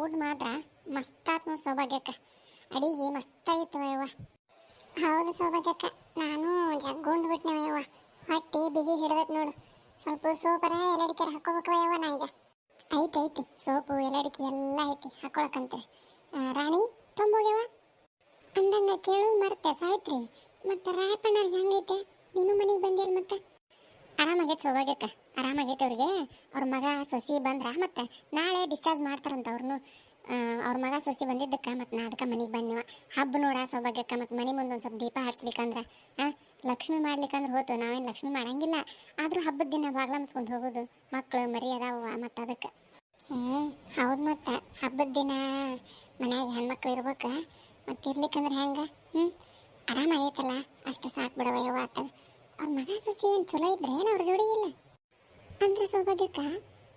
ಊಟ ಮಾತ್ರ ಮಸ್ತಾತ್ ಸೌಭಾಗ್ಯಕ್ಕ. ಅಡಿಗೆ ಮಸ್ತಾಗಿತ್ತು ಯವ್ವ ಹೌದು ಸೌಭಾಗ್ಯಕ್ಕ, ನಾನು ಜಗ್ಗೊಂಡು ಬಿಟ್ನವ ಯವ್ವ ಹೊಟ್ಟಿ ಬಿಗಿ ಹಿಡ್ದತ್ ನೋಡು. ಸ್ವಲ್ಪ ಸೋಪರ ಎಲ್ಲಡಿಕೆ ಹಾಕೋಬೇಕು ಯವ್ವ ನಾ ಈಗ. ಐತಿ ಐತಿ. ಸೋಪು ಎಲ್ಲಡಿಕೆ ಎಲ್ಲ ಐತಿ ಹಾಕೊಳಕಂತ ರಾಣಿ ತುಂಬೋಗ್ಯವ ಅಂದಂಗ ಕೇಳು ಮರ್ತೆ, ಸಾವಿತ್ರಿ. ಮತ್ತೆ ರಾಯಪ್ಪಣ್ಣ ಹೆಂಗೈತೆ? ನೀನು ಮನೆಗೆ ಬಂದಿಲ್ಲ ಮತ್ತೆ? ಆರಾಮಾಗೈತೆ ಸೌಭಾಗ್ಯಕ್ಕ. ಆರಾಮಾಗೈತೆ ಅವ್ರಿಗೆ. ಅವ್ರ ಮಗ ಸೊಸಿ ಬಂದ್ರ ಮತ್ತೆ ನಾಳೆ ಡಿಸ್ಚಾರ್ಜ್ ಮಾಡ್ತಾರಂತ ಅವ್ರನ್ನು ಅವ್ರ ಮಗ ಸೊಸಿ ಬಂದಿದ್ದಕ್ಕೆ ಮತ್ತೆ ನಾ ಅದಕ್ಕೆ ಮನೆಗೆ ಬಂದವ ಹಬ್ಬ ನೋಡ ಸೌಭಾಗ್ಯಕ್ಕ ಮತ್ತೆ ಮನೆ ಮುಂದೆ ಒಂದು ಸ್ವಲ್ಪ ದೀಪ ಹಚ್ಲಿಕ್ಕಂದ್ರೆ ಆ, ಲಕ್ಷ್ಮಿ ಮಾಡ್ಲಿಕ್ಕಂದ್ರೆ ಹೋತು. ನಾವೇನು ಲಕ್ಷ್ಮಿ ಮಾಡಂಗಿಲ್ಲ. ಆದರೂ ಹಬ್ಬದ ದಿನ ಬಾಗ್ಲ ಮುಚ್ಕೊಂಡು ಹೋಗೋದು. ಮಕ್ಕಳು ಮರಿ ಅದಾವ ಮತ್ತೆ ಅದಕ್ಕೆ. ಹ್ಞೂ ಹೌದು ಮತ್ತೆ. ಹಬ್ಬದ ದಿನ ಮನ್ಯಾಗ ಹೆಣ್ಮಕ್ಳು ಇರ್ಬೇಕು. ಮತ್ತೆ ಇರ್ಲಿಕ್ಕಂದ್ರೆ ಹೆಂಗೆ? ಹ್ಞೂ ಆರಾಮಾಗೈತಲ್ಲ. ಅಷ್ಟು ಸಾಕು ಬಿಡವ ಯಾವ ಆತ ಅವ್ರ ಮಗ ಸೊಸಿ ಏನು ಚಲೋ ಇದ್ರೆ ಅವ್ರ ಜೋಡಿ ಇಲ್ಲ? ಅಂದ್ರೆ ಸೌಭಾಗ್ಯಕ್ಕ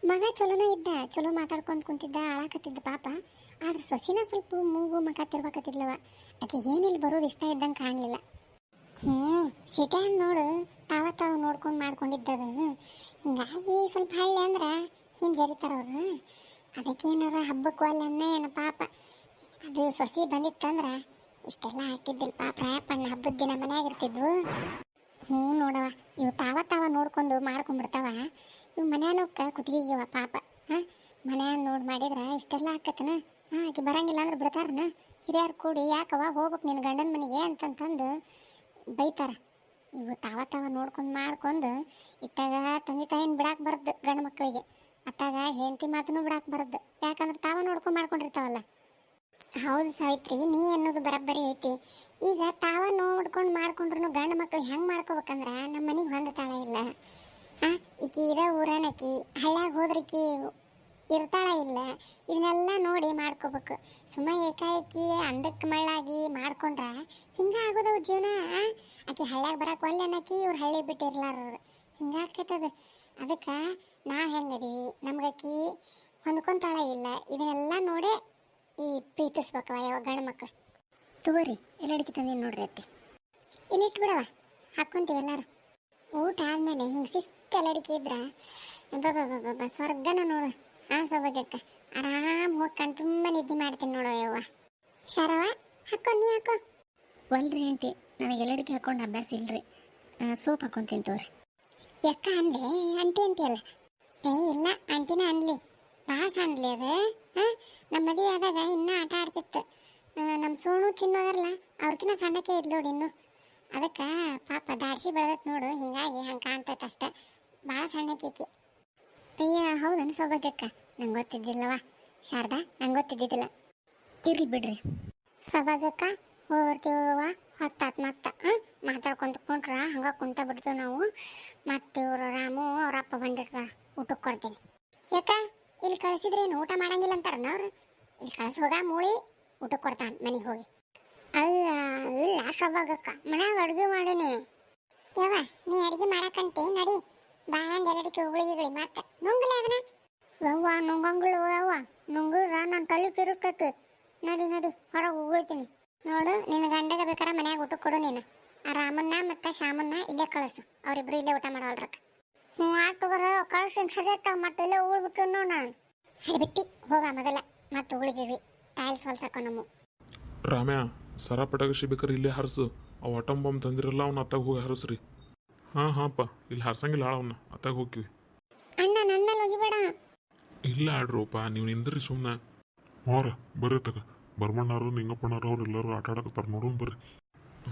ಮಗ ಚಲೋನ ಇದ್ದ, ಚಲೋ ಮಾತಾಡ್ಕೊಂತ ಕುಂತಿದ್ದ ಆಳಕತ್ತಿದ್ದ ಪಾಪ. ಆದ್ರೆ ಸೊಸಿನ ಸ್ವಲ್ಪ ಮೂಗು ಮಗ ತಿರ್ಬೇಕತ್ತಿದ್ಲವ. ಆಕೆ ಏನಿಲ್ಲ ಬರೋದು ಇಷ್ಟ ಇದ್ದಂಗೆ ಕಾಣಲಿಲ್ಲ. ಹ್ಞೂ ಸಿಟಿ ನೋಡು, ತಾವ ತಾವು ನೋಡ್ಕೊಂಡು ಮಾಡ್ಕೊಂಡಿದ್ದದು. ಹಿಂಗಾಗಿ ಸ್ವಲ್ಪ ಹಳ್ಳಿ ಅಂದ್ರೆ ಹಿಂಗೆ ಜರಿತಾರ ಅವ್ರು? ಅದಕ್ಕೇನಾರ ಹಬ್ಬಕ್ಕೂ ಅಲ್ಲ ಅನ್ನ ಏನೋ ಪಾಪ. ಅದು ಸೊಸಿ ಬಂದಿತ್ತಂದ್ರೆ ಇಷ್ಟೆಲ್ಲ ಹಾಕಿದ್ದಿಲ್ಲ ಪಾಪ. ಪಣ್ಣ ಹಬ್ಬದ ದಿನ ಮನ್ಯಾಗ ಇರ್ತಿದ್ವು. ಹ್ಞೂ ನೋಡವ ಇವು ತಾವ ತಾವ ನೋಡ್ಕೊಂಡು ಮಾಡ್ಕೊಂಡ್ಬಿಡ್ತಾವ. ಇವು ಮನ್ಯಾನಕ್ಕ ಕುತ್ತಿಗೆಗಿವ ಪಾಪ. ಹಾಂ? ಮನ್ಯಾನ ನೋಡಿ ಮಾಡಿದ್ರೆ ಇಷ್ಟೆಲ್ಲ ಆಕತ್ತನ? ಹಾಂ, ಆಕೆ ಬರಂಗಿಲ್ಲ ಅಂದ್ರೆ ಬಿಡ್ತಾರನ? ಹಿರಿಯರು ಕೂಡಿ ಯಾಕವ ಹೋಗ್ಬೇಕು ನಿನ್ನ ಗಂಡನ ಮನೆಗೆ ಅಂತಂತಂದು ಬೈತಾರ. ಇವು ತಾವ ತಾವ ನೋಡ್ಕೊಂಡು ಮಾಡ್ಕೊಂಡು ಇತ್ತಾಗ ತಂದೆ ತಾಯಿನ ಬಿಡಾಕ್ ಬರದ್ದು ಗಂಡು ಮಕ್ಕಳಿಗೆ ಅತ್ತಾಗ ಹೆಂಡತಿ ಮಾತನ್ನು ಬಿಡಾಕ್ ಬರದ್ದು ಯಾಕಂದ್ರೆ ತಾವ ನೋಡ್ಕೊಂಡು ಮಾಡ್ಕೊಂಡಿರ್ತಾವಲ್ಲ. ಹೌದು ಸಾವಿತ್ರಿ, ನೀ ಅನ್ನೋದು ಬರಬ್ಬರಿ ಐತಿ. ಈಗ ತಾವ ನೋಡ್ಕೊಂಡು ಮಾಡ್ಕೊಂಡ್ರು ಗಂಡ ಮಕ್ಳು ಹೆಂಗೆ ಮಾಡ್ಕೋಬೇಕಂದ್ರ ನಮ್ಮ ಮನೆಗೆ ಹೊಂದತಾಳ ಇಲ್ಲ. ಆ ಈಕಿ ಇರೋ ಊರನಕಿ ಹಳ್ಳ್ಯಾಗ ಹೋದ್ರಿಕಿ ಇರ್ತಾಳ ಇಲ್ಲ. ಇದನ್ನೆಲ್ಲ ನೋಡಿ ಮಾಡ್ಕೋಬೇಕು. ಸುಮ್ಮ ಏಕಾಏಕಿ ಅಂದಕ್ಕೆ ಮಳ್ಳಾಗಿ ಮಾಡ್ಕೊಂಡ್ರೆ ಹಿಂಗೆ ಆಗೋದವು ಜೀವನ? ಆಕಿ ಹಳ್ಳ್ಯಾಗ ಬರಕ್ಕೆ ಒಲ್ಲೆ ಅನ್ನಕಿ ಇವ್ರು ಹಳ್ಳಿ ಬಿಟ್ಟಿರ್ಲಾರವ್ರು ಹಿಂಗಾಕತ್ತದ ಅದಕ್ಕೆ ನಾ ಹೆಂಗದೀವಿ ನಮ್ಗಾಕಿ ಹೊಂದ್ಕೊಂತಾಳ ಇಲ್ಲ. ಇದನ್ನೆಲ್ಲ ನೋಡೇ ಈ ಪ್ರೀತಿಸ್ಬೇಕು ಯಾವ ಗಂಡು ಮಕ್ಳು. ತಗೋರಿ ಎಲ್ಲ ಅಡಿಕೆ ತಂದೀನಿ ನೋಡ್ರಿ ಅತ್ತೆ. ಇಲ್ಲಿ ಇಟ್ಬಿಡವ ಹಾಕ್ಕೊಂತೀವಿ ಎಲ್ಲಾರು. ಊಟ ಆದಮೇಲೆ ಹಿಂಗೆ ಸಿಸ್ತ ಎಲ್ಲ ಅಡಿಕೆ ಇದ್ರ ಸ್ವರ್ಗನ ನೋಡು. ಆ ಸೌಭಾಗ್ಯಕ್ಕ ಆರಾಮ್ ಹೋಗ್ಕೊಂಡು ತುಂಬ ನಿದ್ದೆ ಮಾಡ್ತೀನಿ ನೋಡು ಯವ್ವ ಶರವ ಹಾಕೋ ನೀ ಹಾಕೋ. ಒಲ್ರಿ ಆಂಟಿ ನನಗೆ ಎಲ್ಲಡಿಕೆ ಹಾಕೊಂಡು ಅಭ್ಯಾಸ ಇಲ್ರಿ. ಸೋಪ್ ಹಾಕೊಂತೀನಿ ತೋರಿ ಯಾಕ ಅನ್ಲಿ? ಅಂಟಿ ಅಲ್ಲ ಏ ಇಲ್ಲ ಅಂಟಿನ ಅನ್ಲಿ. ಭಾಳ ಅನ್ಲಿ ಅದು ಹಾಂ ನಮ್ಮ ಮದುವೆ ಆದಾಗ ಇನ್ನೂ ಆಟ ಆಡ್ತಿತ್ತು ನಮ್ಮ ಅವ್ರಕಿನ ಸಣ್ಣಕ್ಕೆ ಇದ್ ನೋಡಿ ಇನ್ನು. ಅದಕ್ಕೆ ಪಾಪ ದಾಡ್ಸಿ ಬೆಳೆದತ್ ನೋಡು, ಹಿಂಗಾಗಿ ಹಂಗೆ ಕಾಣ್ತೈತೆ ಅಷ್ಟೆ. ಭಾಳ ಸಣ್ಣಕ್ಕೆ ಅಯ್ಯ, ಹೌದು ಸೌಭಾಗ್ಯಕ್ಕ ನಂಗೆ ಗೊತ್ತಿದ್ದಿಲ್ಲವ ಶಾರದಾ, ನಂಗೆ ಗೊತ್ತಿದ್ದಿದ್ದಿಲ್ಲ. ಇರ್ಲಿ ಬಿಡ್ರಿ. ಸೌಭಾಗ್ಯಕ್ಕ ಹೋಗ್ತೀವ ಹೊತ್ತಾತ್ ಮತ್ತೆ ಮಾತಾಡ್ಕೊಂತ ಕುಂಟ್ರ, ಹಂಗೆ ಕುಂತ ಬಿಡ್ತೀವಿ ನಾವು. ಮತ್ತೆ ಇವರು ರಾಮು, ಅವ್ರ ಅಪ್ಪ ಬಂದಿರ್ತಾರ. ಊಟಕ್ಕೆ ಕೊಡ್ತೀನಿ. ಯಾಕ? ಇಲ್ಲಿ ಕಳಿಸಿದ್ರೇನು? ಊಟ ಮಾಡಂಗಿಲ್ಲ ಅಂತಾರನ ಅವ್ರು? ಇಲ್ಲಿ ಕಳ್ಸಿ ಹೋಗ ಮೂಳಿ. ಊಟಕ್ಕೆ ಕೊಡ್ತಾನ ಮನೆಗೆ ಹೋಗಿ. ಅಲ್ಲ, ಇಲ್ಲ ಸೊಬಾಗಕ್ಕ ಮನ್ಯಾಗ ಅಡುಗೆ ಮಾಡೀನಿ. ಯವ್ವ, ನೀ ಅಡುಗೆ ಮಾಡಕ್ಕಂತೆ ನಡಿ. ಬಾಯಂದ ಎಲ್ಲಡಿಕೆ ಉಗುಳಿಗಿಳಿ ಮತ್ತೆ ನುಂಗ್ಲಿ ಅದನ್ನ. ಯವ್ವ ನುಂಗಂಗಿಲ್ಲ ಯವ್ವ. ನುಂಗಿದ್ರ ನನ್ನ ತಲೆ ತಿರುಗ್ತೈತಿ. ನಡಿ ನಡಿ, ಹೊರಗೆ ಉಗುಳ್ತೀನಿ. ನೋಡು ನಿನ್ನ ಗಂಡಗ ಬೇಕಾರ ಮನ್ಯಾಗ ಊಟ ಕೊಡು ನೀನು. ಆ ರಾಮನ್ನ ಮತ್ತೆ ಶ್ಯಾಮನ್ನ ಇಲ್ಲೇ ಕಳಿಸು. ಅವರಿಬ್ರು ಇಲ್ಲೇ ಊಟ ಮಾಡೋಲ್ರಕ್ಕ ಹ್ಞೂ ಆಟು ಬರ ಕಳ್ಸಿನ ಸರಿಯತ್ತ ಮತ್ತೆ ಇಲ್ಲೇ ಉಳ್ಬಿಟ್ಟು ನಾನು. ಹಿಡ್ಬಿಟ್ಟಿ ಹೋಗ ಮೊದಲ. ಮತ್ತೆ ಉಳಿದಿವಿ ಟೈಲ್ಸ್ ಹೊಲ್ಸಕ್ಕ ನಮ್ಮ ರಾಮ್ಯ ಸರ ಪಟಾಕಿ ಬೇಕಾರೆ ಇಲ್ಲೇ ಹರಸು. ಅವ ಆಟಮ್ ಬಾಂಬ್ ತಂದಿರಲ್ಲ ಅವ್ನ ಅತ್ತಾಗ ಹೋಗಿ ಹರಸ್ರಿ. ಹಾಂ ಹಾಂಪ್ಪ ಇಲ್ಲಿ ಹರ್ಸಂಗಿಲ್ಲ ಅವನ್ನ ಅತ್ತಾಗ ಹೋಗ್ತೀವಿ. ಅಣ್ಣ ನನ್ನ ಮೇಲೆ ಹೋಗಿಬೇಡ. ಇಲ್ಲ ಆಡ್ರಪ್ಪ ನೀವು ನಿಂದ್ರಿ ಸುಮ್ಮನೆ ಹೋರ ಬರ್ರಿ ತಗ ಬರ್ಮಣ್ಣಾರು ನಿಂಗಪ್ಪಣ್ಣಾರು ಅವ್ರು ಎಲ್ಲರೂ ಆಟ ಆಡಕತ್ತಾರ ನೋಡೋಣ ಬರ್ರಿ.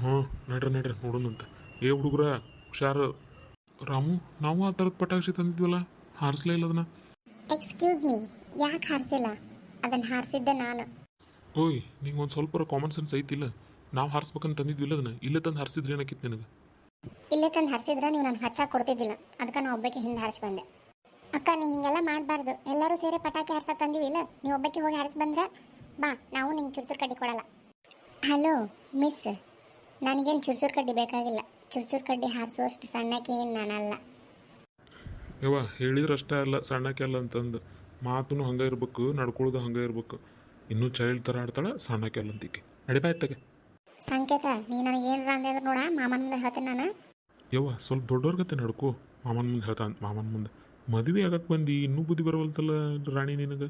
ಹಾಂ ನಡ್ರಿ ನಡ್ರಿ ನೋಡೋಣಂತ ಏ ಹುಡುಗ್ರ ಹುಷಾರು. ರಾಮು ನಾವು ಆ ಥರದ ಪಟಾಕ್ಷಿ ತಂದಿದ್ವಲ್ಲ ಹಾರಿಸ್ಲೇ ಇಲ್ಲ ಅದನ್ನ. ಎಕ್ಸ್ಕ್ಯೂಸ್ ಮೀ ಯಾಕೆ ಹಾರಿಸಿಲ್ಲ? ಅದನ್ನ ಹಾರಿಸಿದ್ದೆ ನಾನು. ಓಯ್ ನಿಂಗೆ ಒಂದು ಸ್ವಲ್ಪ ಕಾಮನ್ ಸೆನ್ಸ್ ಐತಿಲ್ಲ. ನಾವು ಹಾರಿಸ್ಬೇಕಂತ ತಂದಿದ್ವಿಲ್ಲ ಅದನ್ನ. ಇಲ್ಲೇ ತಂದು ಹಾರಿಸಿದ್ರೆ ಏನಕ್ಕಿತ್ತು ನಿನಗೆ? ಇಲ್ಲೇ ತಂದು ಹರಿಸಿದ್ರೆ ನೀವು ನಾನು ಹಚ್ಚಾ ಕೊಡ್ತಿದ್ದಿಲ್ಲ. ಅದಕ್ಕೆ ನಾ ಒಬ್ಬಕ್ಕೆ ಹಿಂದೆ ಹಾರಿಸಿ ಬಂದೆ. ಅಕ್ಕ ನೀ ಹಿಂಗೆಲ್ಲ ಮಾಡಬಾರ್ದು. ಎಲ್ಲರೂ ಸೇರಿ ಪಟಾಕಿ ಹರ್ಸಕ್ಕೆ ತಂದಿವಿ ಇಲ್ಲ? ನೀವು ಒಬ್ಬಕ್ಕೆ ಹೋಗಿ ಹಾರಿಸಿ ಬಂದ್ರೆ ಬಾ ನಾವು ನಿಂಗೆ ಚುರ್ಚುರ್ ಕಡ್ಡಿ ಕೊಡಲ್ಲ. Hello miss. ನನಗೇನು ಚುರ್ಚುರ್ ಕಡ್ಡಿ ಬೇಕಾಗಿಲ್ಲ. ಚುರ್ಚುರ್ ಕಡ್ಡಿ ಹಾರಿಸುವಷ್ಟು ಸಣ್ಣಕ್ಕೆ ಏನು ನಾನಲ್ಲ. ಯವ್ವ ಹೇಳಿದ್ರಷ್ಟೇ ಅಲ್ಲ ಸಣ್ಣಕ್ಕೆ ಅಲ್ಲ ಅಂತಂದು. ಮಾತೂ ಹಂಗೆ ಇರ್ಬೇಕು ನಡ್ಕೊಳ್ಳೋದು ಹಂಗೆ ಇರ್ಬೇಕು. ಇನ್ನೂ ಚೈಲ್ಡ್ ಥರ ಆಡ್ತಾಳೆ ಸಣ್ಣ ಅಲ್ಲ ಅಂತಿಕೆ ನಡಿಬಾಯ್ತಾಗೆ ಸಂಕೇತ ನೀ ನನಗೆ ಏನಾರ ಅಂದೆ ಅಂದ್ರೆ ನೋಡ ಮಾಮನ ಮುಂದೆ ಹೇಳ್ತೀನಿ ನಾನು. ಯವ್ವ ಸ್ವಲ್ಪ ದೊಡ್ಡವ್ರ ಗತೆ ನಡ್ಕೋ. ಮಾಮನ ಮುಂದೆ ಹೇಳ್ತಾನೆ ಮಾಮನ ಮುಂದೆ. ಮದುವೆ ಆಗಕ್ಕೆ ಬಂದು ಇನ್ನೂ ಬುದ್ಧಿ ಬರವಲ್ತಲ್ಲ ರಾಣಿ ನಿನಗೆ?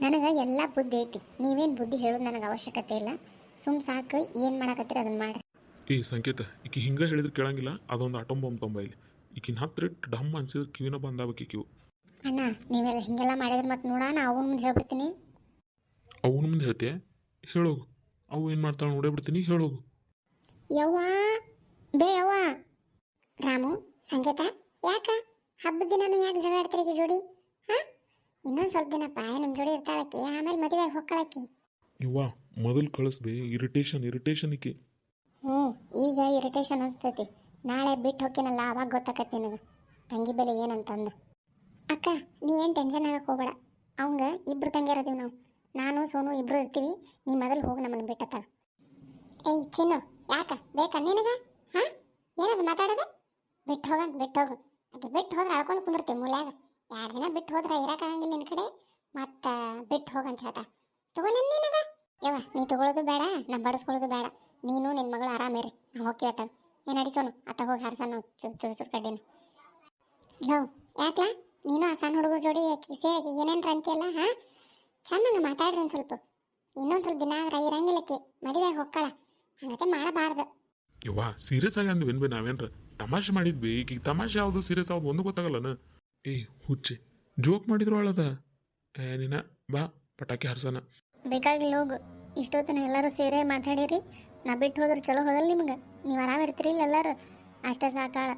ನನಗೆ ಎಲ್ಲ ಬುದ್ಧಿ ಐತಿ. ನೀವೇನು ಬುದ್ಧಿ ಹೇಳೋದು ನನಗೆ ಅವಶ್ಯಕತೆ ಇಲ್ಲ. ಸುಮ್ ಸಾಕು ಏನು ಮಾಡಕತ್ತೀರಿ ಅದನ್ನ ಮಾಡ್ರಿ. ಏ ಸಂಕೇತ ಈಕಿ ಹಿಂಗೆ ಹೇಳಿದ್ರೆ ಕೇಳಂಗಿಲ್ಲ. ಅದೊಂದು ಆಟೋಮ್ ಬಾಂಬ್ ತೊಂಬ ಇಲ್ಲಿ. ಈಕಿನ ಹತ್ತಿರ ಡಮ್ ಅನ್ಸಿದ್ರೆ ಕಿವಿನ ಬಂದಾಗಬೇಕು ಕಿವು ಅಣ್ಣ ನೀವೆಲ್ಲ ಹಿಂಗೆಲ್ಲ ಮಾಡಿದ್ರೆ ಮತ್ತೆ ನೋಡೋಣ ಅವನ ಮುಂದೆ ಹೇಳ್ಬಿಡ್ತೀನಿ. ಅವನ ಮುಂದೆ ಹೇಳ್ತೀಯ ಹೇಳೋಗು ಅವು ಏನು ಮಾಡ್ತಾಳೆ ನೋಡೇ ಬಿಡ್ತೀನಿ ಹೇಳೋಗು ಯವ್ವ ಬೇ ಯವ್ವ. ರಾಮು ಸಂಕೇತ ಯಾಕ? ಹಬ್ಬದ ದಿನಾನು ಯಾಕೆ ಜಗಳ ಆಡ್ತೀರಿ ಜೋಡಿ? ಹಾ? ಇನ್ನೊಂದು ಸ್ವಲ್ಪ ದಿನ ಪಾಯ ನಿಮ್ಮ ಜೋಡಿ ಇರ್ತಾಳಕ್ಕೆ ಆಮೇಲೆ ಮದುವೆ ಹೊಕ್ಕಳಕ್ಕೆ ಯವ್ವ ಮೊದಲು ಕಳಿಸ್ಬೇ ಇರಿಟೇಷನ್ ಇರಿಟೇಷನ್ ಈಕಿ. ಹ್ಞೂ ಈಗ ಇರಿಟೇಷನ್ ಅನಿಸ್ತೈತಿ. ನಾಳೆ ಬಿಟ್ಟು ಹೋಗ್ತೀನಲ್ಲ ಅವಾಗ ಗೊತ್ತಾಕತ್ತೆ ನಿನಗೆ. ತಂಗಿ ಬೆಲೆ ಏನಂತಂದು. ಅಕ್ಕ, ನೀ ಏನು ಟೆನ್ಷನ್ ಆಗಕ್ಕೆ ಹೋಗಬೇಡ. ಅವಂಗ ಇಬ್ರು ತಂಗಿಯರದೀವಿ ನಾವು. ನಾನು, ಸೋನು ಇಬ್ರು ಇರ್ತೀವಿ. ನೀ ಮೊದಲು ಹೋಗಿ ನಮ್ಮನ್ನು ಬಿಟ್ಟತ್ತಾಗ ಏಯ್, ಚಿನ್ನು, ಯಾಕ? ಬೇಕಾ ನಿನಗ? ಹಾ? ಏನದು ಮಾತಾಡೋದು? ಬಿಟ್ಟು ಹೋಗಂತ ಬಿಟ್ಟು ಹೋಗು. ಆಕೆ ಬಿಟ್ಟು ಹೋದ್ರೆ ಅಳ್ಕೊಂಡು ಕುಂದಿರ್ತೀವಿ ಮೂಲ್ಯಾಗ. ಎರಡು ದಿನ ಬಿಟ್ಟು ಹೋದ್ರೆ ಇರೋಕ್ಕಾಗಂಗಿಲ್ಲ ನಿನ್ನ ಕಡೆ. ಮತ್ತೆ ಬಿಟ್ಟು ಹೋಗಂತ ಹೇಳ್ತಾ. ತಗೊಲ್ಲ ನಿನಗ. ಯವ್ವ, ನೀ ತಗೊಳ್ಳೋದು ಬೇಡ ನಾ ಬಡಿಸ್ಕೊಳ್ಳೋದು ಬೇಡ. ನೀನು ನಿನ್ನ ಮಗಳು ಆರಾಮೇರಿ ನಾವು ಅತ್ತ. ಏನು ಅಡಿಸೋನು ಅತ್ತ ಹೋಗಿ ಹಾರ್ಸೋಣ ಚೂರು ಚೂರು ಕಡ್ಡಿನ. ಲೋ, ಯಾಕ್ಲಾ? ನೀನು ಆ ಸಣ್ಣ ಹುಡುಗರ ಜೋಡಿ ಸೇರಿ ಏನೇನ್ರ ರಂತಿಯಲ್ಲ ಹಾಂ? ಚಂದಂಗೆ ಮಾತಾಡ್ರಿ ಒಂದು ಸ್ವಲ್ಪ. ಇನ್ನೊಂದು ಸ್ವಲ್ಪ ದಿನ ಆದ್ರೆ ಇರಂಗಿಲ್ಲಕ್ಕೆ ಮದುವೆಗೆ ಹೊಕ್ಕಳ ಹಂಗತೆ ಮಾಡಬಾರ್ದು. ಯವ್ವ ಸೀರಿಯಸ್ ಆಗಿ ಅಂದ್ವಿ ಬಿ ನಾವೇನ್ರ? ತಮಾಷೆ ಮಾಡಿದ್ವಿ. ಈಗ ತಮಾಷೆ ಯಾವುದು ಸೀರಿಯಸ್ ಯಾವ್ದು ಒಂದು ಗೊತ್ತಾಗಲ್ಲನ? ಏ ಹುಚ್ಚಿ. ಜೋಕ್ ಮಾಡಿದ್ರು ಅಳದ ಏ ನಿನ ಬಾ ಪಟಾಕಿ ಹರ್ಸನ ಬೇಕಾಗಿಲ್ಲ ಹೋಗು. ಇಷ್ಟೊತ್ತಿನ ಎಲ್ಲರೂ ಸೇರೇ ಮಾತಾಡಿರಿ. ನಾ ಬಿಟ್ಟು ಹೋದ್ರೆ ಚಲೋ ಹೋಗಲ್ಲ ನಿಮ್ಗೆ. ನೀವು ಆರಾಮ ಇರ್ತೀರಿ ಇಲ್ಲ ಎಲ್ಲರೂ? ಅಷ್ಟೇ ಸಾಕಾಳ.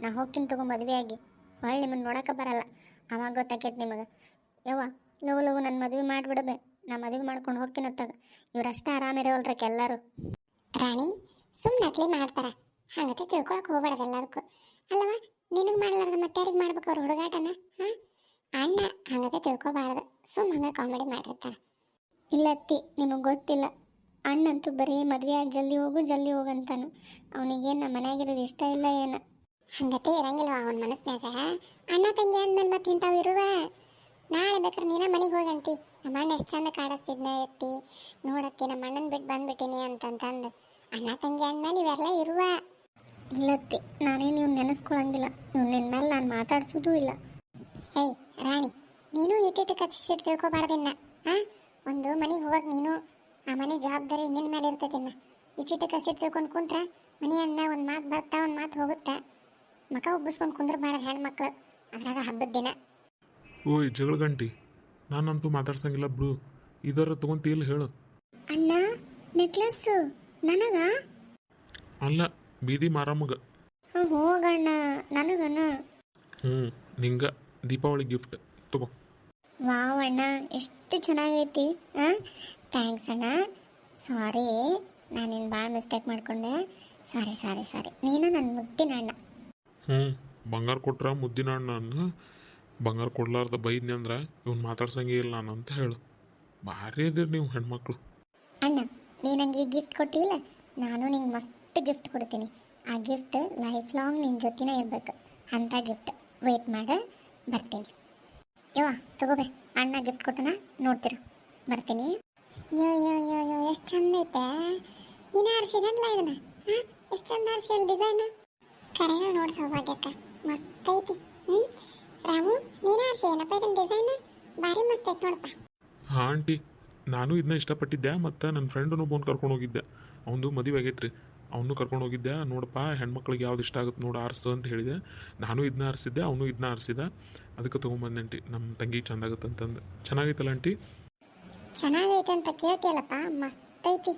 ನಾ ಹೋಗ್ತೀನಿ ತಗೋ ಮದ್ವೆ ಆಗಿ ಹೊಳ್ಳಿ ನಿಮ್ಮನ್ನು ನೋಡೋಕೆ ಬರಲ್ಲ. ಅವಾಗ ಗೊತ್ತಾಕೈತಿ ನಿಮಗೆ. ಯವ್ವ ಲಗು ಲಗು ನನ್ನ ಮದುವೆ ಮಾಡಿಬಿಡಬೆ. ನಾ ಮದುವೆ ಮಾಡ್ಕೊಂಡು ಹೋಗ್ತೀನಿ ಅತ್ತಾಗ. ಇವ್ರಷ್ಟೇ ಆರಾಮಿರೋಲ್ರಕ್ಕೆ ಎಲ್ಲರೂ. ರಾಣಿ ಸುಮ್ಮನೆ ನಕಲಿ ಮಾಡ್ತಾರ. ಹಂಗತೆ ತಿಳ್ಕೊಳಕ್ಕೆ ಹೋಗ್ಬಾರ್ದು ಎಲ್ಲದಕ್ಕೂ. ಅಲ್ಲವ ನಿನಗೆ ಮಾಡ್ಲಾರ್ದ ಮತ್ತೆ ಯಾರಿಗೆ ಮಾಡ್ಬೇಕು ಅವ್ರ ಹುಡುಗಾಟನ? ಹಾಂ? ಅಣ್ಣ ಹಂಗತೆ ತಿಳ್ಕೊಬಾರ್ದು. ಸುಮ್ಮ ಹಂಗೆ ಕಾಮಿಡಿ ಮಾಡಿರ್ತಾರೆ. ಇಲ್ಲ ಅತ್ತಿ ನಿಮಗೆ ಗೊತ್ತಿಲ್ಲ. ಅಣ್ಣಂತೂ ಬರೀ ಮದುವೆ ಆಗಿ ಜಲ್ದಿ ಹೋಗು ಜಲ್ದಿ ಹೋಗು ಅಂತಾನು. ಅವನಿಗೇನು ನಮ್ಮ ಮನೆಯಾಗಿರೋದು ಇಷ್ಟ ಇಲ್ಲ ಏನು. ಹಂಗತೆ ಇರಂಗಿಲ್ವ ಅವನ ಮನಸ್ನಾಗ ಅಣ್ಣ ತಂಗಿ ಅಂದ್ಮೇಲೆ ಮತ್ತೆ ಇಂಥವು ಇರುವ. ನಾಳೆ ಬೇಕಾದ್ರೆ ನೀನ ಮನೆಗೆ ಹೋಗಂತಿ ನಮ್ಮ ಅಣ್ಣ ಎಷ್ಟು ಚಂದ ಕಾಡಿಸ್ತಿದ್ನ ಎತ್ತಿ. ನೋಡತ್ತಿ ನಮ್ಮ ಅಣ್ಣನ ಬಿಟ್ಟು ಬಂದ್ಬಿಟ್ಟಿನಿ ಅಂತಂತಂದು. ಅಣ್ಣ ತಂಗಿ ಅಂದ್ಮೇಲೆ ಇವೆಲ್ಲ ಇರುವ. ಇಲ್ಲತ್ತಿ ನಾನೇನು ನೀವು ನೆನೆಸ್ಕೊಳಂಗಿಲ್ಲ. ನೀವು ನಿನ್ನ ಮೇಲೆ ನಾನು ಮಾತಾಡ್ಸೋದು ಇಲ್ಲ. ಏಯ್ ರಾಣಿ ನೀನು ಇಟ್ಟಿಟ್ಟು ಕತ್ತಿಸಿಟ್ಟು ತಿಳ್ಕೊಬಾರ್ದಿನ್ನ ಹಾಂ ಒಂದು ಮನೆಗೆ ಹೋಗಕ್ಕೆ ನೀನು ಆ ಮನೆ ಜವಾಬ್ದಾರಿ ನಿನ್ನ ಮೇಲೆ ಇರ್ತೈತಿನ್ನ ಇಟ್ಟಿಟ್ಟು ಕಸಿಟ್ಟು ತಿಳ್ಕೊಂಡು ಕುಂತ್ರ ಮನೆ ಅಂದ ಒಂದು ಮಾತು ಬರ್ತಾ ಒಂದು ಮಾತು ಹೋಗುತ್ತೆ. ಮಕ ಒಬ್ಬಿಸ್ಕೊಂಡು ಕುಂದ್ರ ಮಾಡೋದು ಹೆಣ್ಮಕ್ಳು ಅದ್ರಾಗ ಹಬ್ಬದ ದಿನ. ಓಯ್ ಜಗಳ ಗಂಟಿ ನಾನಂತೂ ಮಾತಾಡ್ಸಂಗಿಲ್ಲ ಬಿಡು. ಇದರ ತಗೊಂತಿ ಇಲ್ಲ ಹೇಳು. ಅಣ್ಣ ನೆಕ್ಲೆಸ್ ನನಗ? ಅಲ್ಲ ಬೀದಿ ಮಾರಮ್ಮಗ. ಹೋಗಣ್ಣ ನನಗನ. ಹ್ಞೂ ನಿಂಗ ದೀಪಾವಳಿ ಗಿಫ್ಟ್ ತಗೋ. ವಾವ್ ಅಣ್ಣ ಎಷ್ಟು ಚೆನ್ನಾಗೈತಿ ಥ್ಯಾಂಕ್ಸ್ ಅಣ್ಣ. ಸಾರಿ ನಾನೇನು ಭಾಳ ಮಿಸ್ಟೇಕ್ ಮಾಡ್ಕೊಂಡೆ. ಸಾರಿ ಸಾರಿ ಸಾರಿ ನೀನು ನನ್ನ ಮುದ್ದಿನ ಅಣ್ಣ. ಹ್ಞೂ, ಬಂಗಾರ ಕೊಟ್ರ ಮುದ್ದಿನ ಅಣ್ಣನ ಬಂಗಾರ ಕೊಡ್ಲಾರ್ದ ಬೈದ್ನಿ ಅಂದ್ರೆ ಇವ್ನು ಮಾತಾಡ್ಸಂಗೇ ಇಲ್ಲ ನಾನು ಅಂತ ಹೇಳು. ಭಾರಿ ಇದೀರಿ ನೀವು ಹೆಣ್ಮಕ್ಳು. ಅಣ್ಣ, ನೀ ನನಗೆ ಗಿಫ್ಟ್ ಕೊಟ್ಟಿಲ್ಲ? ನಾನು ನಿಂಗೆ ಮಸ್ತ್ ಗಿಫ್ಟ್ ಕೊಡ್ತೀನಿ. ಆ ಗಿಫ್ಟ್ ಲೈಫ್ ಲಾಂಗ್ ನಿನ್ನ ಜೊತೆನೇ ಇರಬೇಕು. ಅಂತ ಗಿಫ್ಟ್ ವೆಯ್ಟ್ ಮಾಡ, ಬರ್ತೀನಿ. ಯವ್ವ, ತಗೋಬೇ. ಅಣ್ಣ ಗಿಫ್ಟ್ ಕೊಟ್ಟನ, ನೋಡ್ತೀರ. ಬರ್ತೀನಿ. ಯೋ ಯೋ ಯೋ ಯೋ ಎಷ್ಟು ಚಂದ ಐತೆ. ನೀನು ಆರಿಸಿದಲ್ಲ ಇದನ್ನ? ಎಷ್ಟು ಚಂದ ಆರಿಸಿ ಡಿಸೈನ್ ಕರೆನ ನೋಡಿ ಸೌಭಾಗ್ಯಕ್ಕ. ಮಸ್ತ್ ಐತಿ. ಹ್ಞೂ ರಾಮು ನೀನ ಆರಿಸಿದನಪ್ಪ ಇದನ್ನ ಡಿಸೈನ್ ಭಾರಿ ಮಸ್ತ್ ಐತಿ ನೋಡಪ್ಪ. ಹಾಂ ಆಂಟಿ. ನಾನು ಇದನ್ನ ಇಷ್ಟಪಟ್ಟಿದ್ದೆ ಮತ್ತು ನನ್ನ ಫ್ರೆಂಡನ್ನು ಬೋನ್ ಕರ್ಕೊಂಡು ಹೋಗಿದ್ದೆ. ಅವನದು ಮದುವೆ ಆಗೈತ್ರಿ. ಅವನು ಕರ್ಕೊಂಡು ಹೋಗಿದ್ದೆ. ನೋಡಪ್ಪ ಹೆಣ್ಮಕ್ಳಿಗೆ ಯಾವ್ದು ಇಷ್ಟ ಆಗುತ್ತೆ ನೋಡು ಆರಿಸು ಅಂತ ಹೇಳಿದೆ. ನಾನು ಇದನ್ನ ಆರಿಸಿದ್ದೆ ಅವನು ಇದನ್ನ ಆರಿಸಿದ. ಅದಕ್ಕೆ ತೊಗೊಂಬಂದೆ ಆಂಟಿ. ನಮ್ಮ ತಂಗಿ ಚಂದ ಆಗುತ್ತೆ ಅಂತಂದು. ಚೆನ್ನಾಗೈತಲ್ಲ ಆಂಟಿ? ಚೆನ್ನಾಗೈತೆ ಅಂತ ಕೇಳ್ತಿಯಲ್ಲಪ್ಪ? ಮಸ್ತ್ ಐತಿ.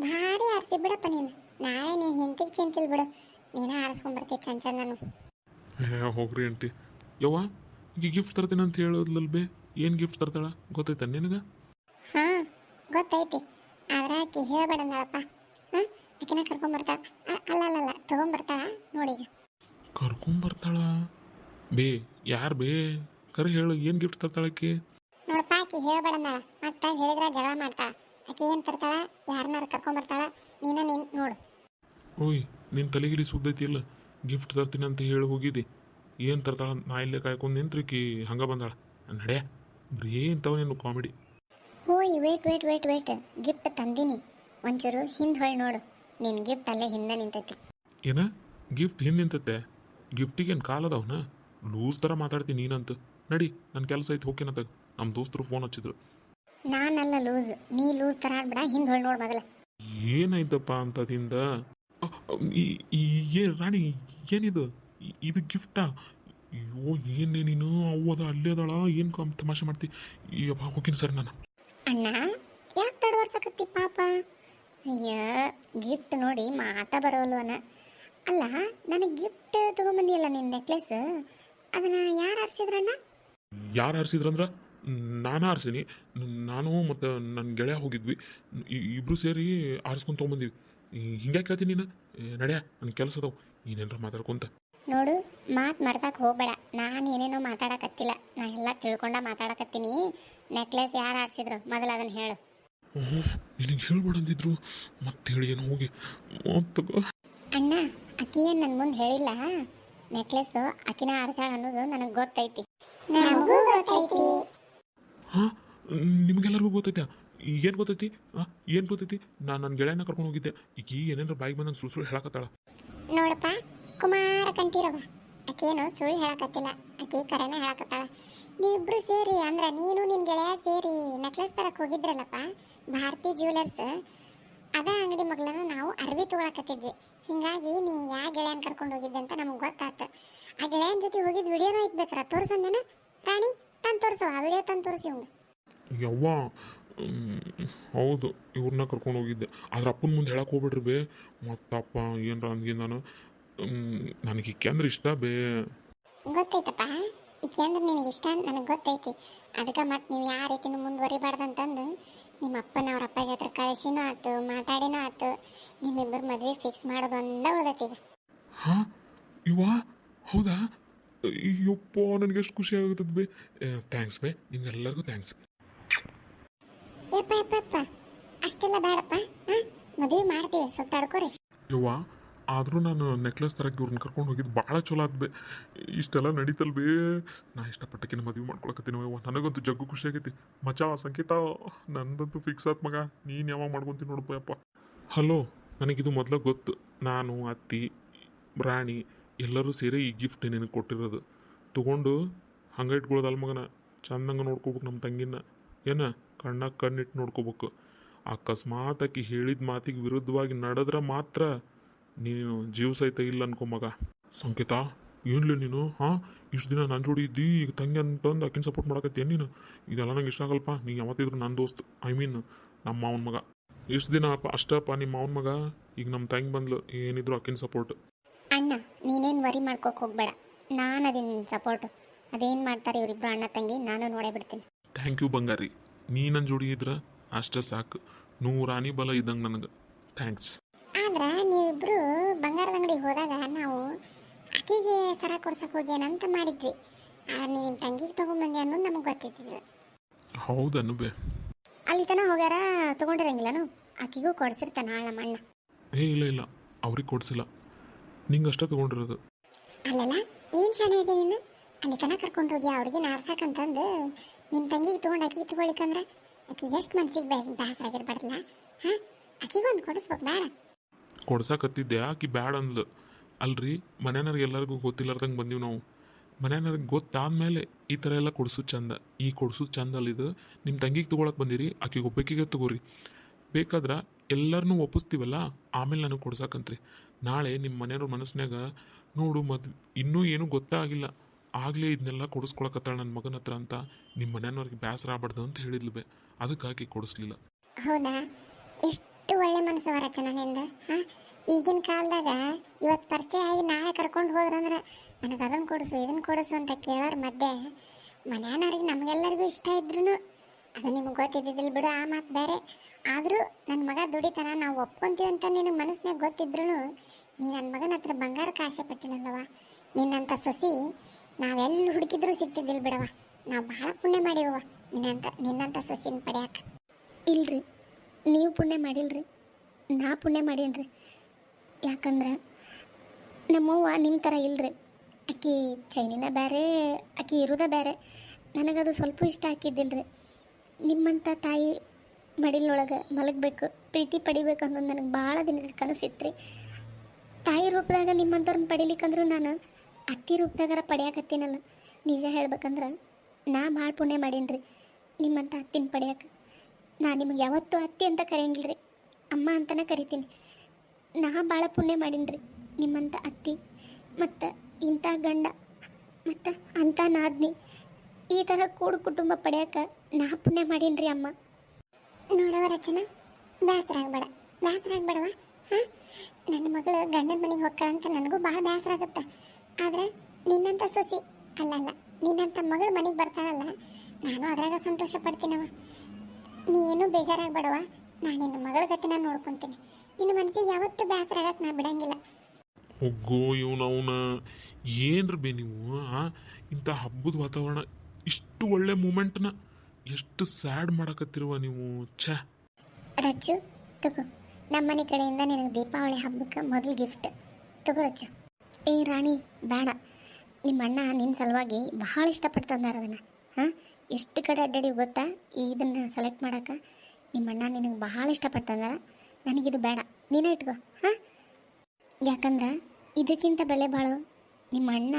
ಭಾರಿ ಆರಿಸಿ ಬಿಡಪ್ಪ ನೀನು. ನಾಳೆ ನೀನು ಹೆಂಡತಿಗೆ ಚಿಂತಿಲ್ ಬಿಡು. ನೀನ ಆರಿಸ್ಕೊಂಡ್ಬರ್ತೀವಿ ಚಂದ ಚಂದ ನಾನು. ಹೇ ಹೋಗ್ರಿ ಆಂಟಿ. ಯವ್ವ ಈಗ ಗಿಫ್ಟ್ ತರ್ತೀನಿ ಅಂತ ಹೇಳೋದ್ಲಲ್ ಬೇ ಏನು ಗಿಫ್ಟ್ ತರ್ತಾಳ? ಗೊತ್ತೈತ ನಿನಗೆ? ಹಾ ಗೊತ್ತೈತಿ. ಆದ್ರೆ ಆಕಿ ಹೇಳ್ಬೇಡ ಅಂದಳಪ್ಪ. ಹಾಂ ಆಕಿನ ಕರ್ಕೊಂಬರ್ತಾಳ. ಅಲ್ಲ ಅಲ್ಲ ಅಲ್ಲ ತೊಗೊಂಬರ್ತಾಳ. ನೋಡಿ ಕರ್ಕೊಂಬರ್ತಾಳ? ಬೇ ಯಾರು ಬೇ? ಕರೆ ಹೇಳು ಏನು ಗಿಫ್ಟ್ ತರ್ತಾಳಕ್ಕೆ ನೋಡಪ್ಪ ಆಕಿ ಹೇಳ್ಬೇಡ ಅಂದಾಳ. ಮತ್ತೆ ಹೇಳಿದ್ರೆ ಜಗಳ ಮಾಡ್ತಾಳ. ಆಕಿ ಏನು ತರ್ತಾಳ? ಯಾರನ್ನಾರ ಕರ್ಕೊಂಬರ್ತಾಳ? ನೀನ ನೀನು ನೋಡು. ಓಯ್ ನಿನ್ನ ತಲೆಗಿರಿ ಸುದ್ದೈತಿ ಇಲ್ಲ ಗಿಫ್ಟ್ ತರ್ತೀನಿ ಅಂತ ಹೇಳಿ ಹೋಗಿದ್ದಿ. ಏನು ತರ್ತಾಳ ನಾ ಇಲ್ಲೇ ಕಾಯ್ಕೊಂಡು ನಿಂತ್ರಿಕಿ ಹಂಗೆ ಬಂದಾಳ. ನಡೆ ಬರೀ ಇಂಥವ ನೀನು ಕಾಮಿಡಿ ಓಯ್ wait wait wait wait gift ತಂದಿನಿ. ಒಂಚೂರು ಹಿಂದೆ ಹೊಳ್ ನೋಡು. ನಿನ್ನ ಗಿಫ್ಟ್ ಅಲ್ಲೇ ಹಿಂದೆ ನಿಂತೈತಿ. ಏನ? ಗಿಫ್ಟ್ ಹಿಂದೆ ನಿಂತತ್ತೆ ಗಿಫ್ಟಿಗೇನು ಕಾಲದವನ ಲೂಸ್ ಥರ ಮಾತಾಡ್ತೀನಿ ನೀನಂತ. ನಡಿ ನನ್ನ ಕೆಲಸ ಐತೆ ಹೋಗ್ತೀನತ್ತಾಗ ನಮ್ಮ ದೋಸ್ತರು ಫೋನ್ ಹಚ್ಚಿದ್ರು. ನಾನಲ್ಲ ಲೂಸ್. ನೀ ಲೂಸ್ ಥರ ಆಡ್ಬೇಡ ಹಿಂದೆ ಹೊಳ್ ನೋಡು ಮೊದಲ. ಏನಾಯ್ತಪ್ಪ ಅಂತದಿಂದ? ಏ ರಾಣಿ ಏನಿದು? ಇದು ಗಿಫ್ಟಾ ಅಯ್ಯೋ ಏನೇ ನೀನು? ಅವ್ವದ ಅಲ್ಲೇ ಅದಾಳ? ಏನು ಕಮ್ ತಮಾಷೆ ಮಾಡ್ತಿ? ಅಯ್ಯಪ್ಪ ಹೋಗಿನ ಸರ್ ನಾನು. ಅಣ್ಣ ಯಾಕೆ ತಡವರ್ಸಕತ್ತಿ ಪಾಪ? ಅಯ್ಯ ಗಿಫ್ಟ್ ನೋಡಿ ಮಾತಾ ಬರೋಲ್ವನ. ಅಲ್ಲ ನನಗೆ ಗಿಫ್ಟ್ ತಗೊಂಬಂದಿಯಲ್ಲ ನಿನ್ನ ನೆಕ್ಲೆಸ್ ಅದನ್ನ ಯಾರು ಆರಿಸಿದ್ರಣ್ಣ ಯಾರು ಆರಿಸಿದ್ರಂದ್ರ ನಾನು ಆರಿಸಿನಿ. ನಾನು ಮತ್ತು ನನ್ನ ಗೆಳೆಯ ಹೋಗಿದ್ವಿ. ಇಬ್ಬರು ಸೇರಿ ಆರಿಸ್ಕೊಂಡು ತೊಗೊಂಬಂದಿವಿ. ಹಿಂಗ್ಯಾಕೆ ಕೇಳ್ತೀನಿ ನೀನು? ನಡೆಯ ನಡ್ಯಾ ನನ್ನ ಕೆಲಸ ಅದಾವ. ಏನೇನ್ರ ಮಾತಾಡ್ಕೊಂತ. ನೋಡು ಮಾತು ಮರ್ಸಕ್ಕೆ ಹೋಗ್ಬೇಡ. ನಾನು ಏನೇನೋ ಮಾತಾಡಕತ್ತಿಲ್ಲ. ನಾ ಎಲ್ಲ ತಿಳ್ಕೊಂಡ ಮಾತಾಡಕತ್ತೀನಿ. ನೆಕ್ಲೆಸ್ ಯಾರು ಆರಿಸಿದ್ರು ಮೊದಲು ಅದನ್ನ ಹೇಳು. ಓಹ್ ನಿನಗೆ ಹೇಳ್ಬೇಡ ಅಂದಿದ್ರು. ಮತ್ತೆ ಹೇಳಿ ಏನು ಹೋಗಿ. ಮತ್ತೆ ಅಣ್ಣ ಅಕ್ಕಿ ಏನು ನನ್ನ ಮುಂದೆ ಹೇಳಿಲ್ಲ? ನೆಕ್ಲೆಸ್ ಅಕ್ಕಿನ ಆರಿಸಾಳ ಅನ್ನೋದು ನನಗೆ ಗೊತ್ತೈತಿ. ನಮಗೂ ಗೊತ್ತೈತಿ. ಹಾಂ? ನಿಮಗೆಲ್ಲರಿಗೂ ಗೊತ್ತೈತೆ ಏನು ಗೊತ್ತೈತಿ? ಏನು ಗೊತ್ತೈತಿ? ನಾನು ನನ್ನ ಗೆಳೆಯನ ಕರ್ಕೊಂಡು ಹೋಗಿದ್ದೆ. ಈಗ ಏನೇನ್ರ ಬಾಯಿಗೆ ಬಂದಂಗೆ ಸುಳ್ಳು ಸುಳ್ಳು ಹೇಳಕತ್ತಾಳ. ನೋಡಪ್ಪ ಕುಮಾರ ಕಂಠೀರವ. ಆಕೇನು ಸುಳ್ಳು ಹೇಳಕತ್ತಿಲ್ಲ. ಆಕೆ ಕರೆನ ಹೇಳಕತ್ತಾಳ. ನೀವಿಬ್ರು ಸೇರಿ ಅಂದ್ರೆ ನೀನು ನಿನ್ನ ಗೆಳೆಯ ಸೇರಿ ನೆಕ್ಲೆಸ್ ತರಕ್ಕೆ ಹೋಗಿದ್ರಲ್ಲಪ್ಪ ಭಾರತಿ ಜ್ಯುವೆಲರ್ಸ್ ಅದ ಅಂಗಡಿ ಮಗ್ಲನ ನಾವು ಅರ್ವಿ ತಗೊಳಕತ್ತಿದ್ವಿ. ಹಿಂಗಾಗಿ ನೀ ಯಾ ಗೆಳೆಯನ್ ಕರ್ಕೊಂಡು ಹೋಗಿದ್ದೆ ಅಂತ ನಮ್ಗೆ ಗೊತ್ತಾತು. ಆ ಗೆಳೆಯನ ಜೊತೆ ಹೋಗಿದ್ ವಿಡಿಯೋನ ಐತ್ಬೇಕಾರ ತೋರ್ಸಂದೇನ? ರಾಣಿ ತಂದು ತೋರಿಸು ಆ ವಿಡಿಯೋ ತಂದು ತೋರಿಸಿ ಅವ್ನು ಯವ್ವ ಹೌದು ಇವ್ರನ್ನ ಕರ್ಕೊಂಡು ಹೋಗಿದ್ದೆ. ಆದ್ರೆ ಅಪ್ಪನ ಮುಂದೆ ಹೇಳಕ್ಕೆ ಹೋಗ್ಬಿಡ್ರಿ ಬೇ. ಮತ್ತಪ್ಪ ಏನರ ಅಂದ್ಗಿ ನಾನು. ನನಗೆ ಇಕ್ಕೆ ಅಂದ್ರೆ ಇಷ್ಟ ಬೇ. ಗೊತ್ತೈತಪ್ಪ ಈಕೆ ಅಂದ್ರೆ ನಿನಗೆ ಇಷ್ಟ? ಅಂತ ನನಗೆ ಗೊತ್ತೈತಿ. ಅದಕ್ಕೆ ಮತ್ತೆ ನೀವು ಯಾವ ರೀತಿನೂ ಮುಂದುವರಿಬಾರ್ದಂತಂದು ನಿಮ್ಮ ಅಪ್ಪನ ಅವ್ರ ಅಪ್ಪ ಹತ್ರ ಕಳಿಸಿನೂ ಆತು ಮಾತಾಡಿನೂ ಆತು. ನಿಮ್ಮಿಬ್ಬರು ಮದುವೆ ಫಿಕ್ಸ್ ಮಾಡೋದು ಒಂದೇ ಉಳ್ದೈತಿ ಈಗ. ಹಾಂ? ಇವ ಹೌದಾ? ಅಯ್ಯಪ್ಪ ನನಗೆ ಎಷ್ಟು ಖುಷಿ ಆಗುತ್ತದೆ ಬೇ. ಥ್ಯಾಂಕ್ಸ್ ಬೇ. ನಿಮ್ಗೆಲ್ಲರಿಗೂ ಥ್ಯಾಂಕ್ಸ್ ಯಪ್ಪ ಅಷ್ಟೆಲ್ಲ ಬೇಡಪ್ಪ ಮದುವೆ ಮಾಡ್ತೀವಿ ಯವ್ವ, ಆದರೂ ನಾನು ನೆಕ್ಲೆಸ್ ತರಕ್ಕೆ ಇವ್ರನ್ನ ಕರ್ಕೊಂಡು ಹೋಗಿದ್ದು ಭಾಳ ಚಲೋ ಬೇ ಇಷ್ಟೆಲ್ಲ ನಡೀತಲ್ ಬೇ ನಾ ಇಷ್ಟಪಟ್ಟಕಿನ ಮದುವೆ ಮಾಡ್ಕೊಳಕತ್ತೀನಿ ಯವ್ವ. ನನಗಂತೂ ಜಗ್ಗು ಖುಷಿ ಆಗೈತಿ. ಮಚಾವ ಸಂಕೇತ, ನಂದಂತೂ ಫಿಕ್ಸ್ ಆತ್ ಮಗ. ನೀನು ಯಾವಾಗ ಮಾಡ್ಕೊತೀನಿ ನೋಡಪ್ಪ, ಯಪ್ಪ. ಹಲೋ ನನಗಿದು ಮೊದಲು ಗೊತ್ತು. ನಾನು, ಅತ್ತಿ, ರಾಣಿ ಎಲ್ಲರೂ ಸೇರಿ ಈ ಗಿಫ್ಟ್ ನಿನಗೆ ಕೊಟ್ಟಿರೋದು. ತೊಗೊಂಡು ಹಂಗೆ ಇಟ್ಕೊಳ್ಳೋದಲ್ಲ ಮಗನ. ಚಂದಂಗೆ ನೋಡ್ಕೋಬೇಕು ನಮ್ಮ ತಂಗಿನ. ಏನ? ಕಣ್ಣಾಗ ಕಣ್ಣಿಟ್ಟು ನೋಡ್ಕೋಬೇಕು. ಅಕಸ್ಮಾತ್ ಆಕಿ ಹೇಳಿದ ಮಾತಿಗೆ ವಿರುದ್ಧವಾಗಿ ನಡೆದ್ರೆ ಮಾತ್ರ ನೀನು ಜೀವ ಸಹಿತ ಇಲ್ಲ ಅನ್ಕೊ ಮಗ. ಸಂಕೇತ ಏನ್ಲಿ ನೀನು? ಹಾಂ? ಇಷ್ಟು ದಿನ ನನ್ನ ಜೋಡಿ ಇದ್ದಿ ಈಗ ತಂಗಿ ಅಂತಂದು ಆಕಿನ ಸಪೋರ್ಟ್ ಮಾಡಕತ್ತೀಯ ನೀನು? ಇದೆಲ್ಲ ನಂಗೆ ಇಷ್ಟ ಆಗಲ್ಪ ನೀ ಯಾವತ್ತಿದ್ರು ನನ್ನ ದೋಸ್ತ್ ಐ ಮೀನ್ ನಮ್ಮ ಮಾವನ ಮಗ. ಇಷ್ಟು ದಿನ ಅಪ್ಪ ಅಷ್ಟಪ್ಪ ನಿಮ್ಮ ಮಾವನ ಮಗ? ಈಗ ನಮ್ಮ ತಂಗಿ ಬಂದ್ಲು ಏನಿದ್ರು ಆಕಿನ ಸಪೋರ್ಟ್ ಅಣ್ಣ ನೀನೇನು ವರಿ ಮಾಡ್ಕೋಕ್ ಹೋಗ್ಬೇಡ. ನಾನು ಅದೀನಿ ಸಪೋರ್ಟು ಅದೇನು ಮಾಡ್ತಾರೆ ಇವರಿಬ್ರು ಅಣ್ಣ ತಂಗಿ ನಾನು ನೋಡೇ ಬಿಡ್ತೀನಿ. ಥ್ಯಾಂಕ್ ಯು ಬಂಗಾರಿ. ನೀ ನನ್ನ ಜೋಡಿ ಇದ್ರ ಅಷ್ಟೇ ಸಾಕು. ನೂರಾನಿ ಬಲ ಇದ್ದಂಗೆ ನನಗೆ. ಥ್ಯಾಂಕ್ಸ್ ಆದ್ರೆ ನೀವಿಬ್ರು ಬಂಗಾರದ ಅಂಗಡಿಗೆ ಹೋದಾಗ ನಾವು ಅಕ್ಕಿಗೆ ಸರ ಕೊಡ್ಸಕ್ ಹೋಗ್ಯಾನಂತ ಮಾಡಿದ್ವಿ. ಆದ್ರೆ ನೀವು ನಿಮ್ಮ ತಂಗಿಗೆ ತಗೊಂಬಂದಿ ಅನ್ನೋದು ನಮಗೆ ಗೊತ್ತಿದ್ದಿಲ್ಲ ಹೌದನ್ನು ಬೇ ಅಲ್ಲಿ ತನ ಹೋಗ್ಯಾರ ತಗೊಂಡಿರಂಗಿಲ್ಲನು? ಅಕ್ಕಿಗೂ ಕೊಡ್ಸಿರ್ತಾನ ಆಳ ಮಣ್ಣ ಏ ಇಲ್ಲ ಇಲ್ಲ. ಅವ್ರಿಗೆ ಕೊಡ್ಸಿಲ್ಲ. ನಿಂಗೆ ಅಷ್ಟೇ ತಗೊಂಡಿರೋದು. ಅಲ್ಲಲ್ಲ ಏನು ಸಣ್ಣ ಇದೆ ನೀನು? ಅಲ್ಲಿ ತನ ಕರ್ಕೊಂಡು ಹೋಗಿ ಆ ಹುಡುಗಿನ ಆರ್ಸಕ್ಕಂತಂದು ನಿಮ್ಮ ತಂಗಿಗೆ ತೊಗೊಂಡು ಅಕ್ಕಿಗೆ ತಗೊಳಿಕಂದ್ರೆ ಅಕ್ಕಿ ಎಷ್ಟು ಮನ್ಸಿಗೆ ಬೇಸ್ ಬೇಸರ ಆಗಿರ್ಬಾರ್ದಲ್ಲ ಹಾಂ? ಅಕ್ಕಿಗೂ ಒಂದು ಕೊಡಿಸ್ಬೇಕು, ಬೇಡ. ಕೊಡ್ಸಾಕತ್ತಿದ್ದೆ, ಆಕಿ ಬ್ಯಾಡ ಅಂದ್ಲು. ಅಲ್ರಿ ಮನೆಯವ್ರಿಗೆ ಎಲ್ಲರಿಗೂ ಗೊತ್ತಿಲ್ಲಾರ್ದಂಗೆ ಬಂದೀವಿ ನಾವು. ಮನೆಯವ್ರಿಗೆ ಗೊತ್ತಾದ್ಮೇಲೆ ಈ ಥರ ಎಲ್ಲ ಕೊಡಿಸು ಚಂದ. ಈ ಕೊಡ್ಸೋದು ಚಂದ ಅಲ್ಲಿದು ನಿಮ್ಮ ತಂಗಿಗೆ ತೊಗೊಳಕ್ಕೆ ಬಂದಿರಿ, ಆಕಿಗೆ ಒಬ್ಬಾಕಿಗೆ ತಗೋರಿ. ಬೇಕಾದ್ರೆ ಎಲ್ಲರನ್ನೂ ಒಪ್ಪಿಸ್ತೀವಲ್ಲ? ಆಮೇಲೆ ನನಗೆ ಕೊಡ್ಸಾಕಂತ್ರಿ. ನಾಳೆ ನಿಮ್ಮ ಮನೆಯವ್ರ ಮನಸ್ಸಿನಾಗ ನೋಡು ಮದ್ ಇನ್ನೂ ಏನೂ ಗೊತ್ತಾಗಿಲ್ಲ. ಆಗಲೇ ಇದನ್ನೆಲ್ಲ ಕೊಡಿಸ್ಕೊಳಕತ್ತಾಳ ನನ್ನ ಮಗನ ಹತ್ರ ಅಂತ ನಿಮ್ಮ ಮನೆಯವ್ರಿಗೆ ಬೇಸರ ಆಗ್ಬಾರ್ದು ಅಂತ ಹೇಳಿದ್ಲು ಬೇ. ಅದಕ್ಕಾಗಿ ಕೊಡಿಸ್ಲಿಲ್ಲ. ಹೌದಾ? ಎಷ್ಟು ಒಳ್ಳೆ ಮನಸ್ಸು ವರಚನ ನಿಂದ ಈಗಿನ ಕಾಲದಾಗ ಇವತ್ತು ಪರಿಚಯ ಆಗಿ ನಾಳೆ ಕರ್ಕೊಂಡು ಹೋದ್ರಂದ್ರೆ ನನಗೆ ಅದನ್ನು ಕೊಡಿಸು ಇದನ್ನು ಕೊಡಿಸು ಅಂತ ಕೇಳೋರ ಮಧ್ಯೆ ಮನೆಯವ್ರಿಗೆ ನಮಗೆಲ್ಲರಿಗೂ ಇಷ್ಟ ಇದ್ರು ಅದು ನಿಮ್ಗೆ ಗೊತ್ತಿದ್ದಿದ್ದಿಲ್ಲ ಬಿಡು, ಆ ಮಾತು ಬೇರೆ. ಆದರೂ ನನ್ನ ಮಗ ದುಡಿತಾನ, ನಾವು ಒಪ್ಕೊಂತೀವಿ ಅಂತ ನಿನಗೆ ಮನಸ್ಸಿನಾಗ ಗೊತ್ತಿದ್ರು ನೀ ನನ್ನ ಮಗನ ಹತ್ರ ಬಂಗಾರಕ್ಕೆ ಆಸೆ ಪಟ್ಟಿಲ್ಲಲ್ಲವ ನಿನ್ನಂಥ ಸೊಸಿ ನಾವೆಲ್ಲಿ ಹುಡುಕಿದ್ರು ಸಿಗ್ತಿದ್ದಿಲ್ಲ ಬಿಡವ ನಾವು ಭಾಳ ಪುಣ್ಯ ಮಾಡಿವ ನಿನ್ನಂತ ನಿನ್ನಂತ ಸೊಸಿನ ಪಡ್ಯಾಕ. ಇಲ್ರಿ. ನೀವು ಪುಣ್ಯ ಮಾಡಿಲ್ರಿ. ನಾ ಪುಣ್ಯ ಮಾಡೇನ್ರಿ. ಯಾಕಂದ್ರೆ ನಮ್ಮವ್ವ ನಿಮ್ಮ ಥರ ಇಲ್ರಿ. ಆಕಿ ಚೈನಿನ ಬೇರೆ ಆಕಿ ಇರೋದ ಬೇರೆ ನನಗದು ಸ್ವಲ್ಪ ಇಷ್ಟ ಆಕಿದ್ದಿಲ್ರಿ ನಿಮ್ಮಂಥ ತಾಯಿ ಮಡಿಲೊಳಗೆ ಮಲಗಬೇಕು, ಪ್ರೀತಿ ಪಡಿಬೇಕು ಅನ್ನೋದು ನನಗೆ ಭಾಳ ದಿನದ ಕನಸಿತ್ರಿ. ತಾಯಿ ರೂಪದಾಗ ನಿಮ್ಮಂಥವ್ರನ್ನ ಪಡಿಲಿಕ್ಕಂದ್ರೂ ನಾನು ಅತ್ತಿ ರೂಪದಾಗಾರ ಪಡೆಯಕತ್ತೀನಲ್ಲ, ನಿಜ ಹೇಳ್ಬೇಕಂದ್ರೆ ನಾ ಭಾಳ ಪುಣ್ಯ ಮಾಡೀನ್ರಿ ನಿಮ್ಮಂಥ ಅತ್ತಿನ ಪಡ್ಯಾಕ. ನಾ ನಿಮಗೆ ಯಾವತ್ತೂ ಅತ್ತಿ ಅಂತ ಕರೆಯಂಗಿಲ್ಲ ರೀ ಅಮ್ಮ ಅಂತಲೇ ಕರಿತೀನಿ. ನಾ ಭಾಳ ಪುಣ್ಯ ಮಾಡೀನಿ ರೀ ನಿಮ್ಮಂಥ ಅತ್ತಿ ಮತ್ತು ಇಂಥ ಗಂಡ ಮತ್ತು ಅಂಥ ನಾದ್ನಿ, ಈ ಥರ ಕೂಡು ಕುಟುಂಬ ಪಡೆಯಕ್ಕೆ ನಾ ಪುಣ್ಯ ಮಾಡೀನಿ ರೀ ಅಮ್ಮ. ನೋಡವ ರಚನ, ಬ್ಯಾಸರ ಆಗಬೇಡ, ಬ್ಯಾಸರ ಆಗಬೇಡವಾ ಹಾಂ? ನನ್ನ ಮಗಳು ಗಂಡನ ಮನೆಗೆ ಹೋಗ್ಕಳಂತ ನನಗೂ ಭಾಳ ಬ್ಯಾಸರ ಆಗುತ್ತೆ. ಆದರೆ ನಿನ್ನಂತ ಸೊಸಿ ಅಲ್ಲಲ್ಲ ನಿನ್ನಂತ ಮಗಳು ಮನೆಗೆ ಬರ್ತಾಳಲ್ಲ ನಾನು ಅದ್ರಾಗ ಸಂತೋಷ ಪಡ್ತೀನವ ನೀ ಏನೂ ಬೇಜಾರಾಗ್ಬೇಡವ ನಾನು ನಿನ್ನ ಮಗಳ ಗತಿನ ನೋಡ್ಕೊತೀನಿ. ನಿನ್ನ ಮನಸ್ಸಿಗೆ ಯಾವತ್ತೂ ಬೇಸರ ಆಗಕ್ಕೆ ನಾ ಬಿಡಂಗಿಲ್ಲ. ಒಗ್ಗೋ ಇವನು ಅವನ. ಏನ್ರ ಬೇ ನೀವು ಆ? ಇಂಥ ಹಬ್ಬದ ವಾತಾವರಣ ಇಷ್ಟು ಒಳ್ಳೆ ಮೂಮೆಂಟ್ನ ಎಷ್ಟು ಸ್ಯಾಡ್ ಮಾಡಕತ್ತಿರುವ ನೀವು ಛ. ರಚ್ಚು ತಗೋ. ನಮ್ಮ ಮನೆ ಕಡೆಯಿಂದ ನಿನಗೆ ದೀಪಾವಳಿ ಹಬ್ಬಕ್ಕೆ ಮೊದಲು ಗಿಫ್ಟ್ ತಗೋ ರಚ್ಚು ಏ ರಾಣಿ, ಬೇಡ. ನಿಮ್ಮ ಅಣ್ಣ ನಿನ್ನ ಸಲುವಾಗಿ ಬಹಳ ಇಷ್ಟಪಡ್ತಂದಾರ ಅದನ್ನು. ಹಾಂ? ಎಷ್ಟು ಕಡೆ ಅಡ್ಡಾಡಿ ಗೊತ್ತಾ ಈ ಇದನ್ನು ಸೆಲೆಕ್ಟ್ ಮಾಡೋಕೆ? ನಿಮ್ಮ ಅಣ್ಣ ನಿನಗೆ ಬಹಳ ಇಷ್ಟಪಡ್ತಂದಾರ ನನಗಿದು ಬೇಡ. ನೀನೇ ಇಟ್ಕೋ. ಹಾಂ? ಯಾಕಂದ್ರೆ ಇದಕ್ಕಿಂತ ಬೆಲೆ ಬಾಳು ನಿಮ್ಮ ಅಣ್ಣ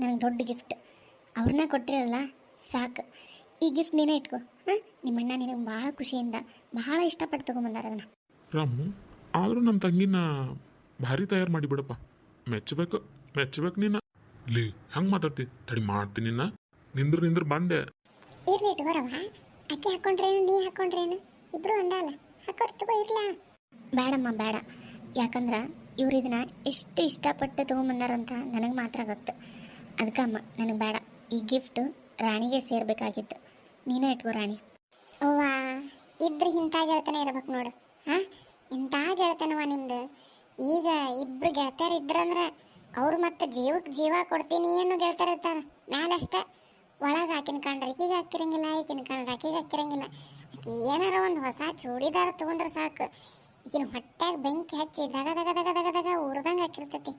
ನನಗೆ ದೊಡ್ಡ ಗಿಫ್ಟ್ ಅವ್ರನ್ನ ಕೊಟ್ಟಿರಲ್ಲ, ಸಾಕು. ಈ ಗಿಫ್ಟ್ ನೀನೇ ಇಟ್ಕೋ. ಹಾಂ? ನಿಮ್ಮ ಅಣ್ಣ ನಿನಗೆ ಭಾಳ ಖುಷಿಯಿಂದ ಬಹಳ ಇಷ್ಟಪಟ್ಟು ತೊಗೊಂಬಂದಾರ ಅದನ್ನು. ರಾಮು, ಆದರೂ ನಮ್ಮ ತಂಗಿನ ಭಾರಿ ತಯಾರು ಮಾಡಿಬಿಡಪ್ಪ. ಮೆಚ್ಚಬೇಕು ಮೆಚ್ಚಬೇಕು ನೀನು. ಲೇ ಹೆಂಗೆ ಮಾತಾಡ್ತಿ? ತಡಿ ಮಾಡ್ತೀನಿ ನಿನ್ನ. ನಿಂದ್ರು ನಿಂದ್ರು ಬಂದೆ. ಇರ್ಲಿ ಇಟ್ಕೋರವ ಅಕ್ಕಿ ಹಾಕೊಂಡ್ರೇನು ನೀ ಹಾಕೊಂಡ್ರೇನು? ಇಬ್ರು ಒಂದಲ್ಲ. ಹಾಕೋರ್ ತಗೋ ಇರ್ಲಾ. ಬೇಡಮ್ಮ ಬೇಡ. ಯಾಕಂದ್ರೆ ಇವ್ರು ಇದನ್ನ ಎಷ್ಟು ಇಷ್ಟಪಟ್ಟು ತೊಗೊಂಬಂದಾರಂತ ನನಗೆ ಮಾತ್ರ ಗೊತ್ತು. ಅದಕ್ಕಮ್ಮ ನನಗೆ ಬೇಡ. ಈ ಗಿಫ್ಟು ರಾಣಿಗೆ ಸೇರ್ಬೇಕಾಗಿತ್ತು. ನೀನೇ ಇಟ್ಕೋ ರಾಣಿ. ಅವ್ವ ಇದ್ರ ಇಂಥ ಗೆಳತನ ಇರ್ಬೇಕು ನೋಡು. ಹಾ? ಇಂಥ ಗೆಳತನವ ನಿಮ್ದು. ಈಗ ಇಬ್ರು ಗೆಳತಿಯರು ಇದ್ರಂದ್ರೆ ಅವ್ರು ಮತ್ತೆ ಜೀವಕ್ಕೆ ಜೀವ ಕೊಡ್ತೀನಿ ಏನು ಗೆಳತಿಯರು ಇರ್ತಾರ. ಮ್ಯಾಲಷ್ಟೇ ಒಳಗೆ ಆಕಿನ ಕಂಡ್ರೆ ಆಕಿಗೆ ಹಾಕಿರಂಗಿಲ್ಲ, ಈಕಿನ ಕಂಡ್ರೆ ಆಕಿಗೆ ಹಾಕಿರಂಗಿಲ್ಲ. ಆಕಿ ಏನಾರ ಒಂದು ಹೊಸ ಚೂಡಿದಾರ ತೊಗೊಂಡ್ರೆ ಸಾಕು. ಈಗಿನ ಹೊಟ್ಯಾಗ ಬೆಂಕಿ ಹಚ್ಚಿ ದಗ ದಗ ದಗ ದಗ ದಗ ಉರ್ದಂಗೆ ಹಾಕಿರ್ತೈತಿ.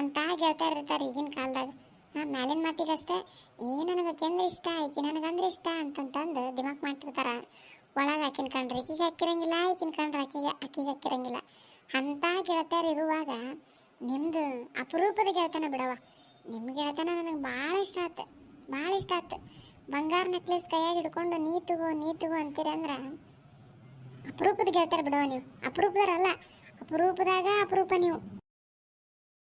ಅಂತ ಗೆಳತಾರ ಇರ್ತಾರೆ ಈಗಿನ ಕಾಲದಾಗ. ಹಾಂ ಮ್ಯಾಲಿನ ಮಾತಿಗಷ್ಟೇ, ಏ ನನಗೆ ಆಕೆಂದ್ರೆ ಇಷ್ಟ, ಈಕಿ ನನಗಂದ್ರೆ ಇಷ್ಟ ಅಂತಂತಂದು ದಿಮಾಕ್ ಮಾಡ್ತಿರ್ತಾರ. ಒಳಗೆ ಹಾಕಿನ ಕಂಡ್ರೆ ಈಕಿಗೆ ಹಾಕಿರಂಗಿಲ್ಲ, ಈಕಿನ ಕಂಡ್ರೆ ಆಕಿಗೆ ಆಕಿಗೆ ಹಾಕಿರಂಗಿಲ್ಲ. ಅಂಥ ಗೆಳತಿಯರು ಇರುವಾಗ ನಿಮ್ದು ಅಪರೂಪದ ಗೆಳತನ ಬಿಡವ ನಿಮ್ಮ ಗೆಳತನ ನನಗೆ ಭಾಳ ಇಷ್ಟ ಆತು, ಭಾಳ ಇಷ್ಟ ಆತು. ಬಂಗಾರ ನೆಕ್ಲೆಸ್ ಕೈಯಾಗಿ ಹಿಡ್ಕೊಂಡು ನೀ ತಗೋ ನೀ ತಗೋ ಅಪರೂಪದ ಗೆಳತಿಯರು ಬಿಡವ ನೀವು. ಅಪರೂಪದರಲ್ಲ ಅಪರೂಪದಾಗ ಅಪರೂಪ ನೀವು.